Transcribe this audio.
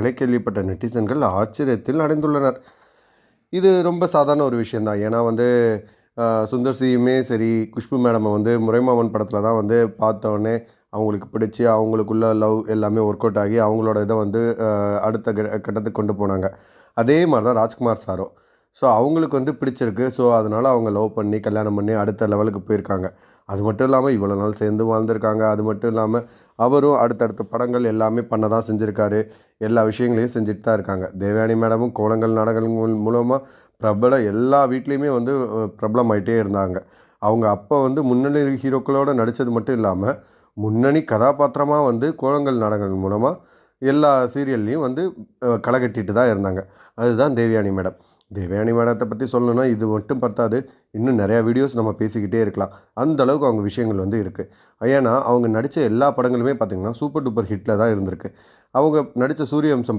தகவலை கேள்விப்பட்ட நெட்டிசன்கள் ஆச்சரியத்தில் அடைந்துள்ளனர். இது ரொம்ப சாதாரண ஒரு விஷயந்தான் ஏன்னா வந்து சுந்தர் சியுமே சரி குஷ்பு மேடமை வந்து முறைமாமன் படத்தில் தான் வந்து பார்த்தோன்னே அவங்களுக்கு பிடிச்சி அவங்களுக்குள்ள லவ் எல்லாமே ஒர்க் அவுட் ஆகி அவங்களோட இதை வந்து அடுத்த கட்டத்துக்கு கொண்டு போனாங்க. அதே மாதிரி தான் ராஜ்குமார் சாரும். ஸோ அவங்களுக்கு வந்து பிடிச்சிருக்கு. ஸோ அதனால் அவங்க லவ் பண்ணி கல்யாணம் பண்ணி அடுத்த லெவலுக்கு போயிருக்காங்க. அது மட்டும் இல்லாமல் இவ்வளோ நாள் சேர்ந்து வாழ்ந்திருக்காங்க. அது மட்டும் இல்லாமல் அவரும் அடுத்தடுத்த படங்கள் எல்லாமே பண்ண தான் செஞ்சுருக்காரு. எல்லா விஷயங்களையும் செஞ்சுட்டு தான் இருக்காங்க. தேவயானி மேடமும் கோலங்கள் நாடகங்கள் மூலமாக பிரபல எல்லா வீட்லேயுமே வந்து அஹ், பிரபலமாயிட்டே இருந்தாங்க. அவங்க அப்போ வந்து முன்னணி ஹீரோக்களோடு நடித்தது மட்டும் இல்லாமல் முன்னணி கதாபாத்திரமாக வந்து கோலங்கள் நாடகங்கள் மூலமாக எல்லா சீரியல்லையும் வந்து களை கட்டிட்டு தான் இருந்தாங்க. அதுதான் தேவயானி மேடம். தேவயானி மேடத்தை பற்றி சொல்லணும்னா இது மட்டும் பத்தாது. இன்னும் நிறையா வீடியோஸ் நம்ம பேசிக்கிட்டே இருக்கலாம். அந்த அளவுக்கு அவங்க விஷயங்கள் வந்து இருக்குது ஏன்னா அவங்க நடித்த எல்லா படங்களுமே பார்த்திங்கன்னா சூப்பர் டூப்பர் ஹிட்டில் தான் இருந்திருக்கு. அவங்க நடித்த சூரியவம்சம் படம்